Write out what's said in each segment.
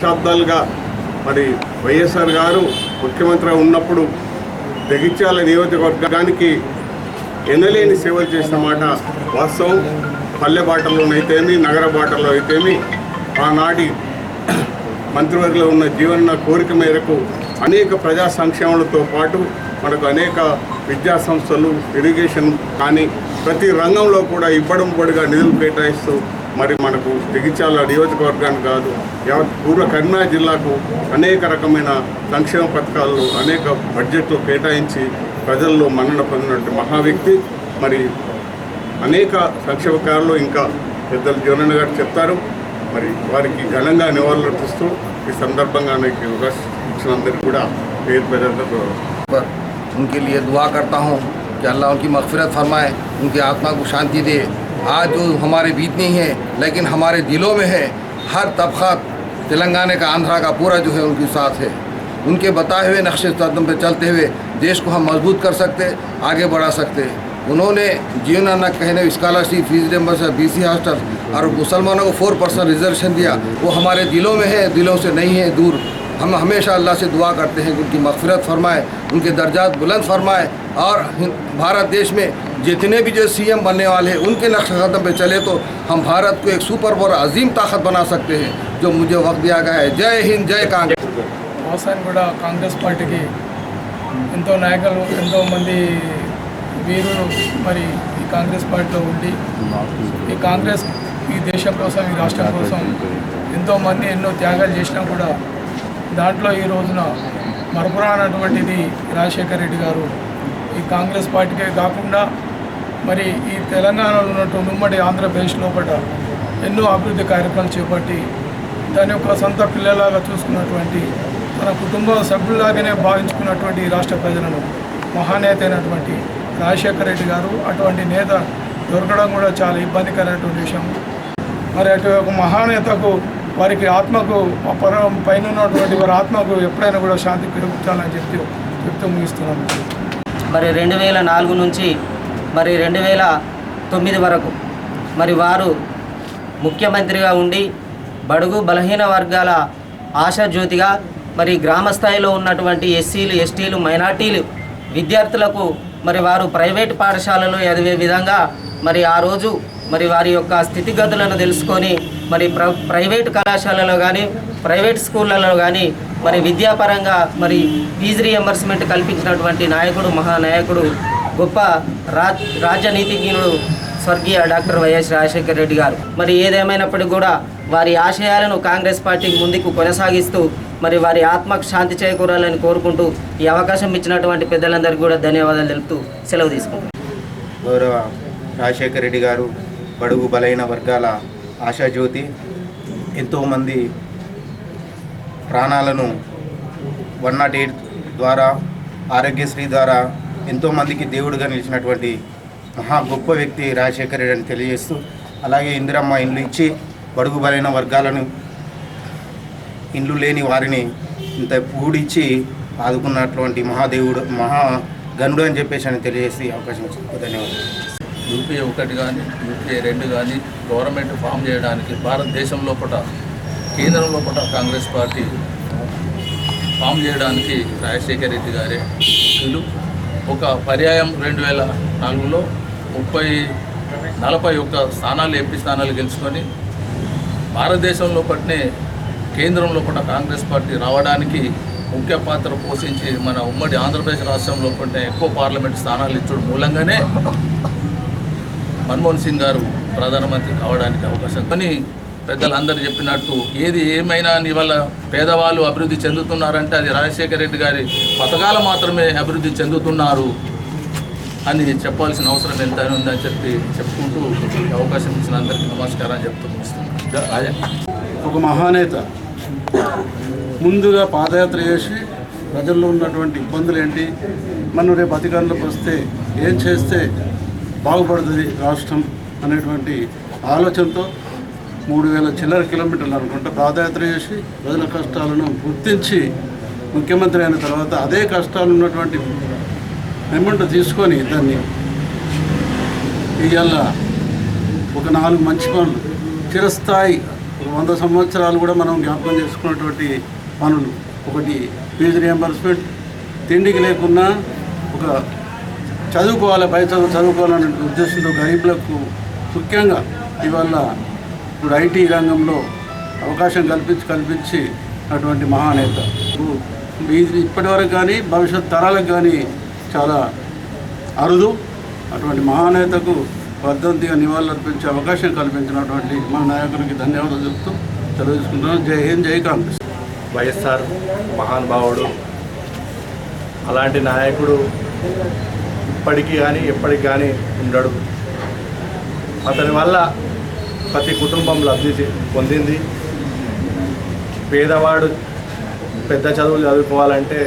దశాబ్దాలుగా మరి వైఎస్ఆర్ గారు ముఖ్యమంత్రి ఉన్నప్పుడు జగిత్యాల నియోజకవర్గానికి ఎనలేని సేవలు చేసిన మాట వాస్తవం. పల్లె బాటలోనైతేమి నగర బాటలో అయితేమి ఆనాటి మంత్రివర్గంలో ఉన్న జీవన కోరిక మేరకు అనేక ప్రజా సంక్షేమాలతో పాటు మనకు అనేక విద్యా సంస్థలు ఇరిగేషన్ కానీ ప్రతి రంగంలో కూడా ఇవ్వడం పొడిగా నిధులు కేటాయిస్తూ మరి మనకు జగిత్యాల నియోజకవర్గానికి కాదు యావత్ పూర్వ కరీంనగర్ జిల్లాకు అనేక రకమైన సంక్షేమ పథకాలు అనేక బడ్జెట్లు కేటాయించి ప్రజల్లో మన్నన పొందినటువంటి మహా వ్యక్తి మరి అనేక సంక్షేమ కార్యాలు ఇంకా పెద్దలు జీవనన్న గారు చెప్తారు. మరి వారికి ఘనంగా నివాళులర్పిస్తూ ఈ సందర్భంగా నాకు ఈ అవకాశం ఇచ్చినందరికీ కూడా పేరు పేరు पर उनके लिए दुआ करता हूँ कि अल्लाह उनकी मगफिरत फरमाए उनकी आत्मा को शांति दे आज जो हमारे बीच नहीं है लेकिन हमारे दिलों में है हर तबका तेलंगाना का आंध्रा का पूरा जो है उनके साथ है उनके बताए हुए नक्शे कदम पे चलते हुए देश को हम मजबूत कर सकते आगे बढ़ा सकते उन्होंने जीवन अन्ना कहने scholarship fees reimbursement B C hostel और मुसलमानों को फोर परसेंट रिजर्वेशन दिया वो हमारे दिलों में है दिलों से नहीं है दूर हम हमेशा अल्लाह से दुआ करते हैं कि उनकी मगफिरत फरमाए उनके दर्जात बुलंद फरमाए और हिं- भारत देश में जितने भी जो सीएम बनने वाले हैं उनके नक्श कदम पे चले तो हम भारत को एक सुपर और अजीम ताकत बना सकते हैं जो मुझे वक्त दिया गया है जय हिंद जय कांग्रेस వ్యవసాయం కూడా కాంగ్రెస్ పార్టీకి ఎంతో నాయకులు ఎంతో మంది వీరులు మరి ఈ కాంగ్రెస్ పార్టీలో ఉండి ఈ కాంగ్రెస్ ఈ దేశం కోసం ఈ రాష్ట్రం కోసం ఎంతోమంది ఎన్నో త్యాగాలు చేసినా కూడా దాంట్లో ఈ రోజున మరపురానటువంటిది రాజశేఖర రెడ్డి గారు. ఈ కాంగ్రెస్ పార్టీకే కాకుండా మరి ఈ తెలంగాణలో ఉన్నటువంటి ఉమ్మడి ఆంధ్రప్రదేశ్ లోపల ఎన్నో అభివృద్ధి కార్యక్రమాలు చేపట్టి దాని యొక్క సొంత పిల్లలాగా చూసుకున్నటువంటి తన కుటుంబ సభ్యులాగానే భావించుకున్నటువంటి రాష్ట్ర ప్రజలను మహానేత అయినటువంటి రాజశేఖర రెడ్డి గారు అటువంటి నేత దొరకడం కూడా చాలా ఇబ్బందికరమైనటువంటి విషయం. మరి అటు ఒక మహానేతకు వారికి ఆత్మకు ఆ పైన ఉన్నటువంటి వారి ఆత్మకు ఎప్పుడైనా కూడా శాంతి పెరుగుతాలని చెప్పి చెప్తూ ముగిస్తున్నాను. మరి రెండు వేల నాలుగు నుంచి మరి రెండు వేల తొమ్మిది వరకు మరి వారు ముఖ్యమంత్రిగా ఉండి బడుగు బలహీన వర్గాల ఆశాజ్యోతిగా మరి గ్రామ స్థాయిలో ఉన్నటువంటి ఎస్సీలు ఎస్టీలు మైనార్టీలు విద్యార్థులకు మరి వారు ప్రైవేట్ పాఠశాలలో చదివే విధంగా మరి ఆ రోజు మరి వారి యొక్క స్థితిగతులను తెలుసుకొని మరి ప్ర ప్రైవేట్ కళాశాలలో కానీ ప్రైవేట్ స్కూళ్ళలో కానీ మరి విద్యాపరంగా మరి ఫీజు రియంబర్స్మెంట్ కల్పించినటువంటి నాయకుడు మహానాయకుడు గొప్ప రాజ్ రాజనీతిజ్ఞుడు స్వర్గీయ డాక్టర్ వైఎస్ రాజశేఖర రెడ్డి గారు. మరి ఏదేమైనప్పటికీ కూడా వారి ఆశయాలను కాంగ్రెస్ పార్టీకి ముందుకు కొనసాగిస్తూ మరి వారి ఆత్మకు శాంతి చేకూరాలని కోరుకుంటూ ఈ అవకాశం ఇచ్చినటువంటి పెద్దలందరికీ కూడా ధన్యవాదాలు తెలుపుతూ సెలవు తీసుకుంటాం గౌరవ రాజశేఖర రెడ్డి గారు బడుగు బలైన వర్గాల ఆశాజ్యోతి ఎంతోమంది ప్రాణాలను వన్ నాట్ ఎయిట్ ద్వారా ఆరోగ్యశ్రీ ద్వారా ఎంతోమందికి దేవుడుగా నిలిచినటువంటి మహా గొప్ప వ్యక్తి రాజశేఖర రెడ్డి అని తెలియజేస్తూ అలాగే ఇందిరమ్మ ఇండ్లు ఇచ్చి బడుగు బలైన వర్గాలను ఇండ్లు లేని వారిని ఇంత పూడిచ్చి ఆదుకున్నటువంటి మహాదేవుడు మహా గనుడు అని చెప్పేసి అని తెలియజేసి అవకాశం ఇచ్చింది ధన్యవాదాలు. యూపీఏ ఒకటి కానీ యూపీఏ రెండు కానీ గవర్నమెంట్ ఫామ్ చేయడానికి భారతదేశం లోపల కేంద్రం లోపల కాంగ్రెస్ పార్టీ ఫామ్ చేయడానికి రాజశేఖర్ రెడ్డి గారే వీళ్ళు. ఒక పర్యాయం రెండు వేల నాలుగులో ముప్పై నలభై ఒక్క స్థానాలు ఎంపీ స్థానాలు గెలుచుకొని భారతదేశం లోపలనే కేంద్రం లోపల కాంగ్రెస్ పార్టీ రావడానికి ముఖ్య పాత్ర పోషించి మన ఉమ్మడి ఆంధ్రప్రదేశ్ రాష్ట్రం లోపల ఎక్కువ పార్లమెంట్ స్థానాలు ఇచ్చడం మూలంగానే మన్మోహన్ సింగ్ గారు ప్రధానమంత్రి కావడానికి అవకాశం. కానీ పెద్దలందరూ చెప్పినట్టు ఏది ఏమైనా ఇవాళ పేదవాళ్ళు అభివృద్ధి చెందుతున్నారంటే అది రాజశేఖర రెడ్డి గారి పథకాలు మాత్రమే అభివృద్ధి చెందుతున్నారు అని చెప్పాల్సిన అవసరం ఎంత ఉందని చెప్పి చెప్పుకుంటూ అవకాశం ఇచ్చిన అందరికీ నమస్కారం చెప్తూ ఒక మహానేత ముందుగా పాదయాత్ర చేసి ప్రజల్లో ఉన్నటువంటి ఇబ్బందులు ఏంటి? మనం రేపు అధికారంలోకి వస్తే ఏం చేస్తే బాగుపడుతుంది రాష్ట్రం అనేటువంటి ఆలోచనతో మూడు వేల చిల్లర కిలోమీటర్లు అనుకుంటా పాదయాత్ర చేసి ప్రజల కష్టాలను గుర్తించి ముఖ్యమంత్రి అయిన తర్వాత అదే కష్టాలు ఉన్నటువంటి మెమెంట్ తీసుకొని దాన్ని ఇవాళ ఒక నాలుగు మంచి పనులు. చిరస్థాయి ఒక వంద సంవత్సరాలు కూడా మనం జ్ఞాపకం చేసుకున్నటువంటి పనులు. ఒకటి ఫీజు రియంబర్స్మెంట్ తిండికి లేకున్నా ఒక చదువుకోవాలి పై చదువు చదువుకోవాలనే ఉద్దేశంతో గరీబులకు ముఖ్యంగా ఇవాళ ఇప్పుడు ఐటీ రంగంలో అవకాశం కల్పించి కల్పించి అటువంటి మహానేత. ఇది ఇప్పటివరకు కానీ భవిష్యత్ తరాలకు కానీ చాలా అరుదు. అటువంటి మహానేతకు వర్ధంతిగా నివాళులర్పించే అవకాశం కల్పించినటువంటి మా నాయకునికి ధన్యవాదాలు చెప్తూ తెలియజేసుకుంటున్నాను. జై హింద్ జై కాంగ్రెస్. వైఎస్ఆర్ మహానుభావుడు అలాంటి నాయకుడు ఇప్పటికీ కానీ ఎప్పటికి కానీ ఉండడు. అతని వల్ల ప్రతి కుటుంబం లబ్ధి పొందింది. పేదవాడు పెద్ద చదువులు చదువుకోవాలంటే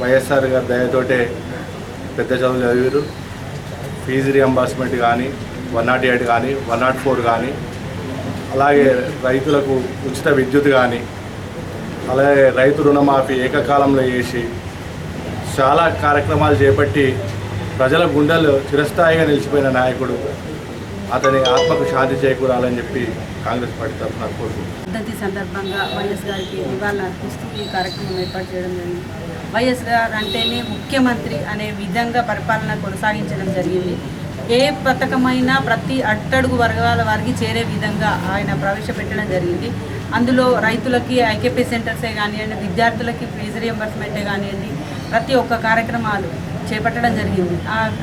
వైఎస్ఆర్ గారి దయతోటే పెద్ద చదువులు చదివారు ఫీజు రియంబర్స్మెంట్ కానీ వన్ నాట్ ఎయిట్ కానీ వన్ నాట్ ఫోర్ కానీ అలాగే రైతులకు ఉచిత విద్యుత్ కానీ అలాగే రైతు రుణమాఫీ ఏకకాలంలో చేసి చాలా కార్యక్రమాలు చేపట్టి ప్రజల గుండెలు చిరస్థాయిగా నిలిచిపోయిన నాయకుడు అతని ఆత్మకు శాంతి చేకూరాలని చెప్పి కాంగ్రెస్ పార్టీ తరఫున కోరుకుంటున్నాను పద్ధతి సందర్భంగా వైఎస్ గారికి నివాళులు అర్పిస్తూ ఈ కార్యక్రమం ఏర్పాటు చేయడం జరిగింది. వైఎస్ గారు అంటేనే ముఖ్యమంత్రి అనే విధంగా పరిపాలన కొనసాగించడం జరిగింది. ఏ పథకమైనా ప్రతి అట్టడుగు వర్గాల వారికి చేరే విధంగా ఆయన ప్రవేశపెట్టడం జరిగింది. అందులో రైతులకి ఐకేపీ సెంటర్సే కానివ్వండి విద్యార్థులకి ఫీజు రియంబర్స్మెంటే కానివ్వండి ప్రతి ఒక్క కార్యక్రమాలు చేపట్టడం జరిగింది.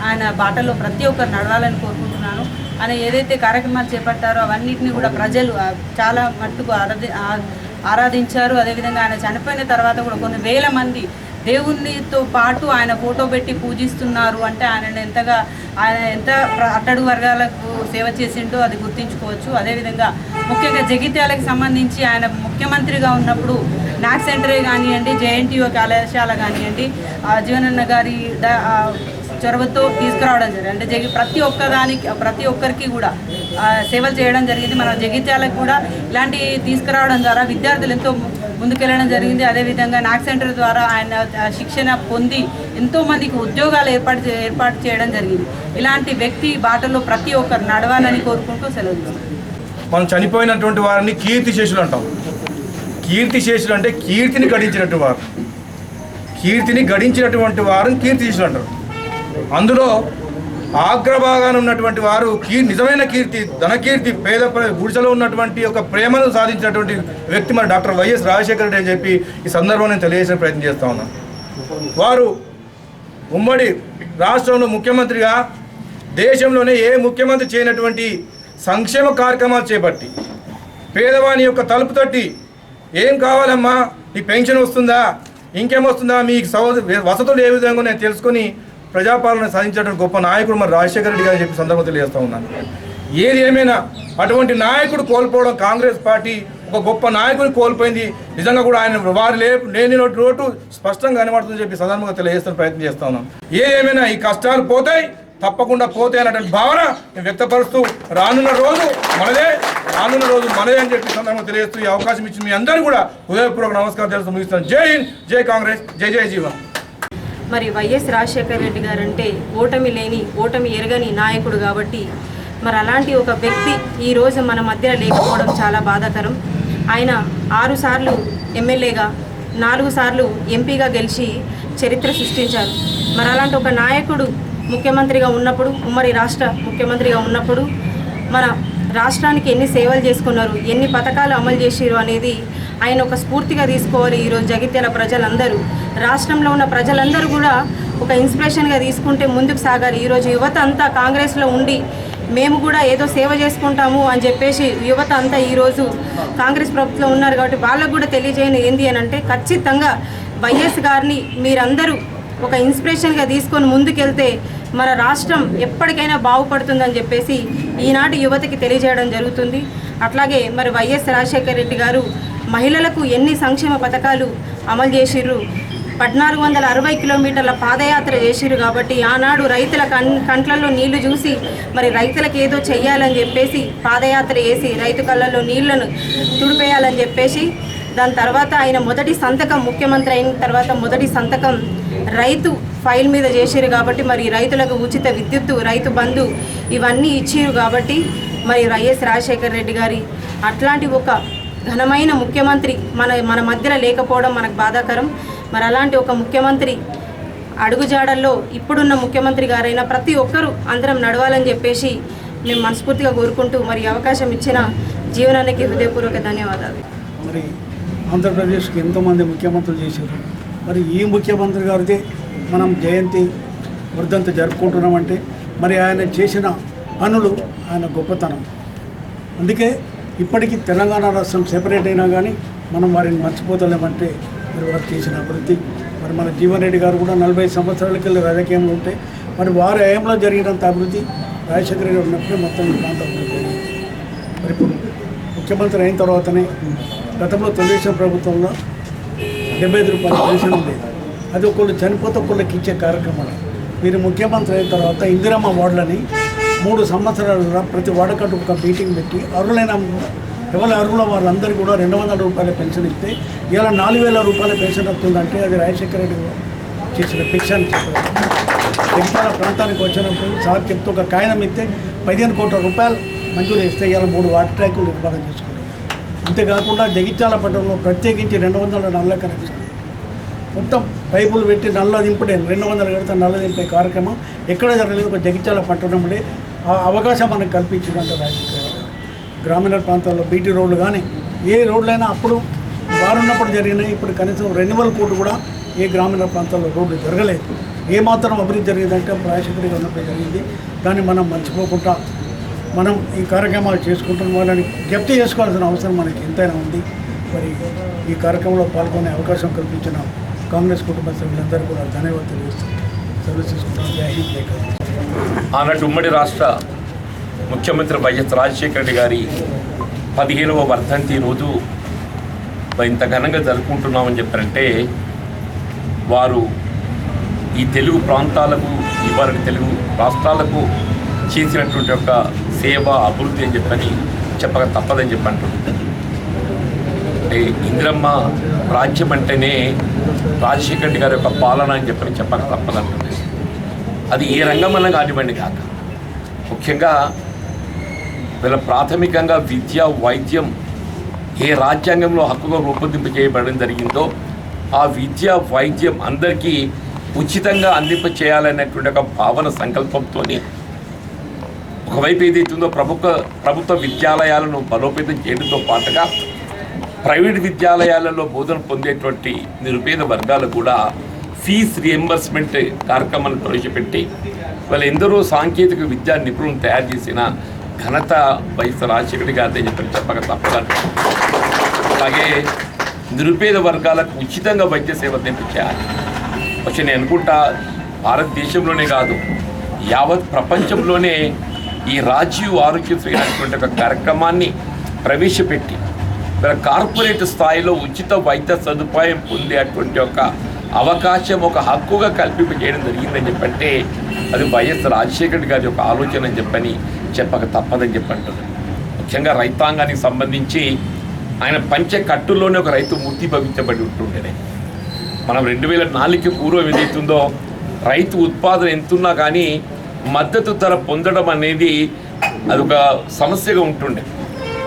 ఆయన బాటలో ప్రతి ఒక్కరు నడవాలని కోరుకుంటున్నాను. ఆయన ఏదైతే కార్యక్రమాలు చేపట్టారో అవన్నిటిని కూడా ప్రజలు చాలా మట్టుకు ఆరాధి ఆరాధించారు. అదేవిధంగా ఆయన చనిపోయిన తర్వాత కూడా కొన్ని వేల మంది దేవునితో పాటు ఆయన ఫోటో పెట్టి పూజిస్తున్నారు. అంటే ఆయన ఎంతగా ఆయన ఎంత అట్టడు వర్గాలకు సేవ చేసిండో అది గుర్తించుకోవచ్చు. అదేవిధంగా ముఖ్యంగా జగిత్యాలకు సంబంధించి ఆయన ముఖ్యమంత్రిగా ఉన్నప్పుడు నాక్ సెంటరే కానివ్వండి జేఎన్టీఓ కళాశాల కానివ్వండి ఆ జీవనన్న గారి చొరవతో తీసుకురావడం జరిగింది. అంటే జగి ప్రతి ఒక్కదానికి ప్రతి ఒక్కరికి కూడా సేవలు చేయడం జరిగింది. మన జగిత్యాలకు కూడా ఇలాంటి తీసుకురావడం ద్వారా విద్యార్థులు ఎంతో ముందుకెళ్ళడం జరిగింది. అదేవిధంగా నాక్ సెంటర్ ద్వారా ఆయన శిక్షణ పొంది ఎంతోమందికి ఉద్యోగాలు ఏర్పాటు చే- ఏర్పాటు చేయడం జరిగింది. ఇలాంటి వ్యక్తి బాటలో ప్రతి ఒక్కరు నడవాలని కోరుకుంటూ సెలవు మనం చనిపోయినటువంటి వారిని కీర్తి శేషులు అంటాం. కీర్తి శేషులు అంటే కీర్తిని గడించినట్టు వారు. కీర్తిని గడించినటువంటి వారిని కీర్తి శేషులు అంటారు. అందులో ఆగ్రభాగాన ఉన్నటువంటి వారు కీ నిజమైన కీర్తి ధనకీర్తి పేద గుడిసెలో ఉన్నటువంటి ఒక ప్రేమను సాధించినటువంటి వ్యక్తి మన డాక్టర్ వైఎస్ రాజశేఖర రెడ్డి అని చెప్పి ఈ సందర్భం నేను తెలియజేసిన ప్రయత్నం చేస్తా ఉన్నాను వారు ఉమ్మడి రాష్ట్రంలో ముఖ్యమంత్రిగా దేశంలోనే ఏ ముఖ్యమంత్రి చేయనటువంటి సంక్షేమ కార్యక్రమాలు చేపట్టి పేదవాని యొక్క తలుపు తట్టి ఏం కావాలమ్మా? నీ పెన్షన్ వస్తుందా? ఇంకేం వస్తుందా? మీకు సౌ వసతులు ఏ విధంగా నేను తెలుసుకొని ప్రజాపాలన సాధించడానికి గొప్ప నాయకుడు మరి రాజశేఖర రెడ్డి గారు చెప్పి సందర్భం తెలియజేస్తూ ఉన్నాను. ఏది ఏమైనా అటువంటి నాయకుడు కోల్పోవడం కాంగ్రెస్ పార్టీ ఒక గొప్ప నాయకుడిని కోల్పోయింది. నిజంగా కూడా ఆయన వారు లే లేని లోటు స్పష్టంగా కనబడుతుందని చెప్పి సందర్భంగా తెలియజేస్తున్న ప్రయత్నం చేస్తా ఉన్నాం. ఏదేమైనా ఈ కష్టాలు పోతాయి తప్పకుండా పోతే అనేటువంటి భావన వ్యక్తపరుస్తూ రానున్న రోజు మనదే రానున్న రోజు మనదే అని చెప్పి సందర్భంగా తెలియజేస్తూ ఈ అవకాశం ఇచ్చిన మీ అందరూ కూడా హృదయపూర్వక నమస్కారం తెలుస్తూ ముగిస్తాను జై హింద్ జై కాంగ్రెస్ జై జై జీవన్. మరి వైఎస్ రాజశేఖర రెడ్డి గారు అంటే ఓటమి లేని ఓటమి ఎరగని నాయకుడు కాబట్టి మరి అలాంటి ఒక వ్యక్తి ఈ రోజు మన మధ్య లేకపోవడం చాలా బాధాకరం. ఆయన ఆరు సార్లు ఎమ్మెల్యేగా నాలుగు సార్లు ఎంపీగా గెలిచి చరిత్ర సృష్టించారు. మరి అలాంటి ఒక నాయకుడు ముఖ్యమంత్రిగా ఉన్నప్పుడు ఉమ్మడి రాష్ట్ర ముఖ్యమంత్రిగా ఉన్నప్పుడు మన రాష్ట్రానికి ఎన్ని సేవలు చేసుకున్నారు ఎన్ని పథకాలు అమలు చేసిరు అనేది ఆయన ఒక స్ఫూర్తిగా తీసుకోవాలి ఈరోజు జగిత్యాల ప్రజలందరూ. రాష్ట్రంలో ఉన్న ప్రజలందరూ కూడా ఒక ఇన్స్పిరేషన్గా తీసుకుంటే ముందుకు సాగాలి. ఈరోజు యువత అంతా కాంగ్రెస్లో ఉండి మేము కూడా ఏదో సేవ చేసుకుంటాము అని చెప్పేసి యువత అంతా ఈరోజు కాంగ్రెస్ ప్రభుత్వం ఉన్నారు కాబట్టి వాళ్ళకు కూడా తెలియజేయని ఏంది అని అంటే ఖచ్చితంగా వైఎస్ గారిని మీరందరూ ఒక ఇన్స్పిరేషన్గా తీసుకొని ముందుకెళ్తే మన రాష్ట్రం ఎప్పటికైనా బాగుపడుతుందని చెప్పేసి ఈనాటి యువతకి తెలియజేయడం జరుగుతుంది. అట్లాగే మరి వైఎస్ రాజశేఖర రెడ్డి గారు మహిళలకు ఎన్ని సంక్షేమ పథకాలు అమలు చేసిర్రు? పద్నాలుగు వందల అరవై కిలోమీటర్ల పాదయాత్ర చేసిరు కాబట్టి ఆనాడు రైతుల కన్ కంట్లలో నీళ్ళు చూసి మరి రైతులకు ఏదో చెయ్యాలని చెప్పేసి పాదయాత్ర చేసి రైతు కళ్ళల్లో నీళ్ళను తుడిపేయాలని చెప్పేసి దాని తర్వాత ఆయన మొదటి సంతకం ముఖ్యమంత్రి అయిన తర్వాత మొదటి సంతకం రైతు ఫైల్ మీద చేసారు కాబట్టి మరి రైతులకు ఉచిత విద్యుత్తు రైతు బంధు ఇవన్నీ ఇచ్చారు కాబట్టి మరి వైఎస్ రాజశేఖర రెడ్డి గారి అట్లాంటి ఒక ఘనమైన ముఖ్యమంత్రి మన మన మధ్యలో లేకపోవడం మనకు బాధాకరం. మరి అలాంటి ఒక ముఖ్యమంత్రి అడుగుజాడల్లో ఇప్పుడున్న ముఖ్యమంత్రి గారైన ప్రతి ఒక్కరూ అందరం నడవాలని చెప్పేసి మేము మనస్ఫూర్తిగా కోరుకుంటూ మరి అవకాశం ఇచ్చిన జీవనానికి హృదయపూర్వక ధన్యవాదాలు. మరి ఆంధ్రప్రదేశ్కి ఎంతోమంది ముఖ్యమంత్రులు చేశారు. మరి ఈ ముఖ్యమంత్రి గారిదే మనం జయంతి వర్ధంతి జరుపుకుంటున్నామంటే మరి ఆయన చేసిన పనులు ఆయన గొప్పతనం. అందుకే ఇప్పటికీ తెలంగాణ రాష్ట్రం సెపరేట్ అయినా కానీ మనం వారిని మర్చిపోతలేమంటే మరి వారు చేసిన అభివృద్ధి. మరి మన జీవన్ రెడ్డి గారు కూడా నలభై సంవత్సరాల కింద రాజకీయంలో ఉంటే మరి వారి హయాంలో జరిగినంత అభివృద్ధి రాజశేఖర రెడ్డి ఉన్నప్పుడే మొత్తం ప్రాంతం మరి ఇప్పుడు ముఖ్యమంత్రి అయిన తర్వాతనే గతంలో తెలుగుదేశం ప్రభుత్వంలో డెబ్బై ఐదు రూపాయల పెన్షన్ ఉండేది అది ఒకళ్ళు చనిపోతే ఒకళ్ళకి ఇచ్చే కార్యక్రమాలు. మీరు ముఖ్యమంత్రి అయిన తర్వాత ఇందిరమ్మ వార్డులని మూడు సంవత్సరాలుగా ప్రతి వాడకట్టు ఒక మీటింగ్ పెట్టి అర్హులైన ఎవరి అర్హుల వాళ్ళందరికీ కూడా రెండు వందల రూపాయల పెన్షన్ ఇస్తే ఇలా నాలుగు వేల రూపాయల పెన్షన్ వస్తుందంటే అది రాజశేఖర రెడ్డి చేసిన పిక్షన్ అని ప్రాంతానికి వచ్చినప్పుడు సార్ చెప్తూ ఒక కాయనం ఇస్తే పదిహేను కోట్ల రూపాయలు మంజూరు ఇస్తే ఇలా మూడు వాటర్ ట్యాంకులు నిర్మాణం చేసుకున్నారు. అంతేకాకుండా జగిత్యాల పట్టణంలో ప్రత్యేకించి రెండు వందల నల్ల కనిపిస్తుంది మొత్తం పైపులు పెట్టి నల్ల దింపుడే రెండు వందల కడితే నల్ల దింపే కార్యక్రమం. ఎక్కడ జరగలేదు ఒక జగిత్యాల పట్టణంలో ఆ అవకాశం మనకు కల్పించినంత గ్రామీణ ప్రాంతాల్లో బీటీ రోడ్లు కానీ ఏ రోడ్లైనా అప్పుడు వారున్నప్పుడు జరిగినాయి. ఇప్పుడు కనీసం రెన్యువల్ కోర్టు కూడా ఏ గ్రామీణ ప్రాంతాల్లో రోడ్లు జరగలేదు. ఏమాత్రం అభివృద్ధి జరిగిందంటే రాజశేఖర ఉన్నప్పుడు జరిగింది. దాన్ని మనం మర్చిపోకుండా మనం ఈ కార్యక్రమాలు చేసుకుంటున్న వాళ్ళని జప్తి చేసుకోవాల్సిన అవసరం మనకి ఎంతైనా ఉంది. మరి ఈ కార్యక్రమంలో పాల్గొనే అవకాశం కల్పించిన కాంగ్రెస్ కుటుంబ సభ్యులందరూ కూడా ధన్యవాదాలు తెలియజేస్తూ సర్వీస్ తీసుకుంటాం జై హింద్ ఆనాటి ఉమ్మడి రాష్ట్ర ముఖ్యమంత్రి వైఎస్ రాజశేఖర రెడ్డి గారి పదిహేనవ వర్ధంతి రోజు ఇంత ఘనంగా జరుపుకుంటున్నామని చెప్పారంటే వారు ఈ తెలుగు ప్రాంతాలకు ఇవాళ తెలుగు రాష్ట్రాలకు చేసినటువంటి ఒక సేవ అభివృద్ధి అని చెప్పని చెప్పక తప్పదని చెప్పి అంటున్నారు అంటే ఇందిరమ్మ రాజ్యం అంటేనే రాజశేఖర రెడ్డి గారి యొక్క పాలన అని చెప్పని చెప్పక తప్పదంటుంది అది ఏ రంగం రంగమన్నా కానివ్వండి కాక. ముఖ్యంగా వీళ్ళ ప్రాథమికంగా విద్య వైద్యం ఏ రాజ్యాంగంలో హక్కుగా రూపొందింపజేయబడడం జరిగిందో ఆ విద్య వైద్యం అందరికీ ఉచితంగా అందింపచేయాలనేటువంటి ఒక భావన సంకల్పంతో ఒకవైపు ఏదైతుందో ప్రభుత్వ ప్రభుత్వ విద్యాలయాలను బలోపేతం చేయడంతో పాటుగా ప్రైవేట్ విద్యాలయాలలో బోధన పొందేటువంటి నిరుపేద వర్గాలు కూడా ఫీజ్ రియంబర్స్మెంట్ కార్యక్రమాన్ని ప్రవేశపెట్టి వాళ్ళు ఎందరో సాంకేతిక విద్యా నిపుణులను తయారు చేసిన ఘనత వైఎస్ రాజశేఖర గారి చెప్పని చెప్పక తప్పదు. అలాగే నిరుపేద వర్గాలకు ఉచితంగా వైద్య సేవ అందించాలి వచ్చి నేను అనుకుంటా భారతదేశంలోనే కాదు యావత్ ప్రపంచంలోనే ఈ రాజీవ్ ఆరోగ్యశ్రీ అనేటువంటి ఒక కార్యక్రమాన్ని ప్రవేశపెట్టి కార్పొరేట్ స్థాయిలో ఉచిత వైద్య సదుపాయం పొందేటువంటి ఒక అవకాశం ఒక హక్కుగా కల్పింప చేయడం జరిగిందని చెప్పంటే అది వైఎస్ రాజశేఖర్ గారి యొక్క ఆలోచన అని చెప్పని చెప్పక తప్పదని చెప్పంటారు. ముఖ్యంగా రైతాంగానికి సంబంధించి ఆయన పంచ కట్టుల్లోనే ఒక రైతు మూర్తి భవించబడి ఉంటుండేనే మనం రెండు వేల నాలుగుకి పూర్వం ఏదైతుందో రైతు ఉత్పాదన ఎంతున్నా కానీ మద్దతు ధర పొందడం అనేది అదొక సమస్యగా ఉంటుండే.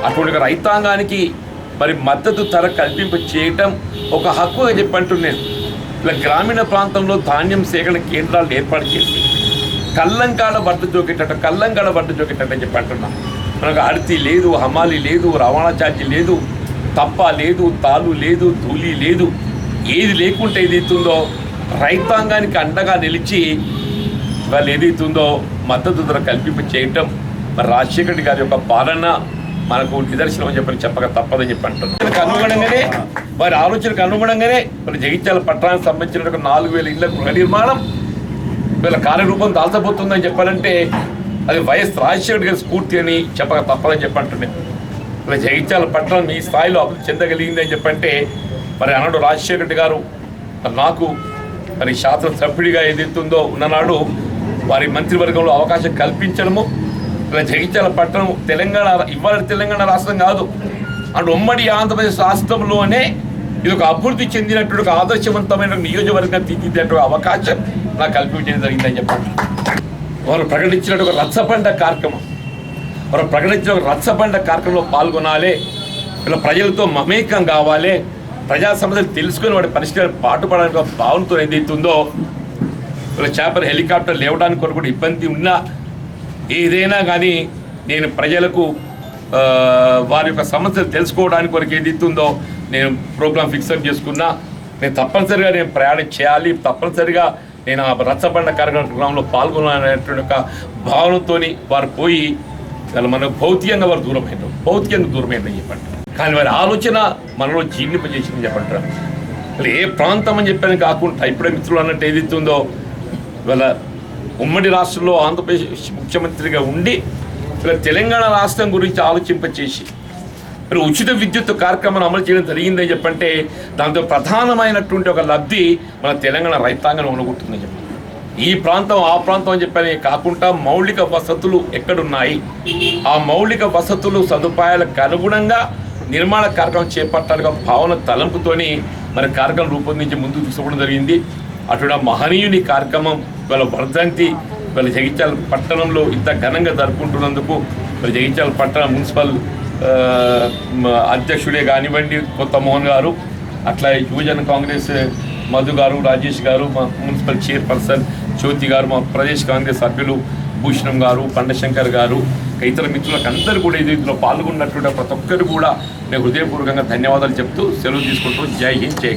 అటువంటి రైతాంగానికి మరి మద్దతు ధర కల్పింప చేయటం ఒక హక్కుగా చెప్పంటున్నాను ఇలా గ్రామీణ ప్రాంతంలో ధాన్యం సేకరణ కేంద్రాలు ఏర్పాటు చేసి కల్లంకాడ బట్ట జోకేటట్టు కల్లంకాడ బట్ట జోకేటట్టు అని చెప్పి అంటున్నా. మనకు అడితి లేదు హమాలి లేదు రవాణా ఛార్జీ లేదు తప్ప లేదు తాలు లేదు ధూళి లేదు. ఏది లేకుంటే ఏదైతుందో రైతాంగానికి అండగా నిలిచి వాళ్ళు ఏదైతుందో మద్దతు ధర కల్పింప చేయటం మరి రాజశేఖర రెడ్డి గారి యొక్క పాలన మనకు నిదర్శనం అని చెప్పని చెప్పక తప్పదని చెప్పి అంటున్నాం. అనుగుణంగానే వారి ఆలోచనకు అనుగుణంగానే మరి జగిత్యాల పట్టణానికి సంబంధించిన ఒక నాలుగు వేల ఇళ్ళ గృహ నిర్మాణం వీళ్ళ కార్యరూపం దాల్చబోతుందని చెప్పాలంటే అది వైఎస్ రాజశేఖర్ గారి స్ఫూర్తి అని చెప్పక తప్పదని చెప్పంటున్నాను ఇలా జగిత్యాల పట్టణం ఈ స్థాయిలో అభివృద్ధి చెందగలిగింది అని చెప్పంటే మరి అన్నాడు రాజశేఖర రెడ్డి గారు. మరి నాకు మరి శాసనసభ్యుడిగా ఏదైతుందో ఉన్ననాడు వారి మంత్రివర్గంలో అవకాశం కల్పించడము ఇలా జగిత్యాల పట్టణం తెలంగాణ ఇవాళ తెలంగాణ రాష్ట్రం కాదు. అండ్ ఉమ్మడి ఆంధ్రప్రదేశ్ రాష్ట్రంలోనే ఇది ఒక అభివృద్ధి చెందినటువంటి ఒక ఆదర్శవంతమైన నియోజకవర్గం తీర్చిదిద్దేటువంటి అవకాశం నాకు కల్పించడం జరిగిందని చెప్పండి వారు ప్రకటించినట్టు ఒక రచ్చబండ కార్యక్రమం. వారు ప్రకటించిన ఒక రచ్చబండ కార్యక్రమంలో పాల్గొనాలి. ఇలా ప్రజలతో మమేకం కావాలి. ప్రజా సమస్యలు తెలుసుకుని వాటి పరిష్కారం పాటుపడడానికి ఒక భావనతో ఏదైతుందో ఇలా చేపలు హెలికాప్టర్ లేవడానికి కొరకు కూడా ఇబ్బంది ఉన్నా ఏదైనా కానీ నేను ప్రజలకు వారి యొక్క సమస్యలు తెలుసుకోవడానికి కొరకు ఏది ఇస్తుందో నేను ప్రోగ్రామ్ ఫిక్సప్ చేసుకున్నా. నేను తప్పనిసరిగా నేను ప్రయాణం చేయాలి. తప్పనిసరిగా నేను ఆ రచ్చబండ కార్యక్రమంలో పాల్గొనాలనేటువంటి ఒక భావనతో వారు పోయి వాళ్ళు మనకు భౌతికంగా వారు దూరమైనారు భౌతికంగా దూరమైందని చెప్పండి కానీ వారి ఆలోచన మనలో జీర్ణింపజేసిందని చెప్పంటారు. ఏ ప్రాంతం అని చెప్పని కాకుండా ఇప్పుడే మిత్రులు అన్నట్టు ఏదైతే ఇవాళ ఉమ్మడి రాష్ట్రంలో ఆంధ్రప్రదేశ్ ముఖ్యమంత్రిగా ఉండి ఇలా తెలంగాణ రాష్ట్రం గురించి ఆలోచింపచేసి మరి ఉచిత విద్యుత్ కార్యక్రమాన్ని అమలు చేయడం జరిగిందని చెప్పంటే దాంతో ప్రధానమైనటువంటి ఒక లబ్ధి మన తెలంగాణ రైతాంగం ఉండగొట్టుందని చెప్పి ఈ ప్రాంతం ఆ ప్రాంతం అని చెప్పని కాకుండా మౌలిక వసతులు ఎక్కడున్నాయి? ఆ మౌలిక వసతులు సదుపాయాలకు అనుగుణంగా నిర్మాణ కార్యక్రమం చేపట్టాలిగా భావన తలంపుతోని మరి కార్యక్రమం రూపొందించి ముందుకు తీసుకోవడం జరిగింది. అటువంటి మహనీయుని కార్యక్రమం వాళ్ళ వర్ధంతి వాళ్ళ జగిత్యాల పట్టణంలో ఇంత ఘనంగా జరుపుకుంటున్నందుకు మరి జగిత్యాల పట్టణ మున్సిపల్ అధ్యక్షుడే కానివ్వండి కొత్త మోహన్ గారు అట్లా యువజన కాంగ్రెస్ మధు గారు రాజేష్ గారు మా మున్సిపల్ చైర్పర్సన్ జ్యోతి గారు మా ప్రదేశ్ కాంగ్రెస్ సభ్యులు భూషణం గారు పండశంకర్ గారు ఇతర మిత్రులకు అందరూ కూడా ఇది ఇందులో పాల్గొన్నటువంటి ప్రతి ఒక్కరు కూడా నేను హృదయపూర్వకంగా ధన్యవాదాలు చెప్తూ సెలవు తీసుకుంటూ జై హింద్ జై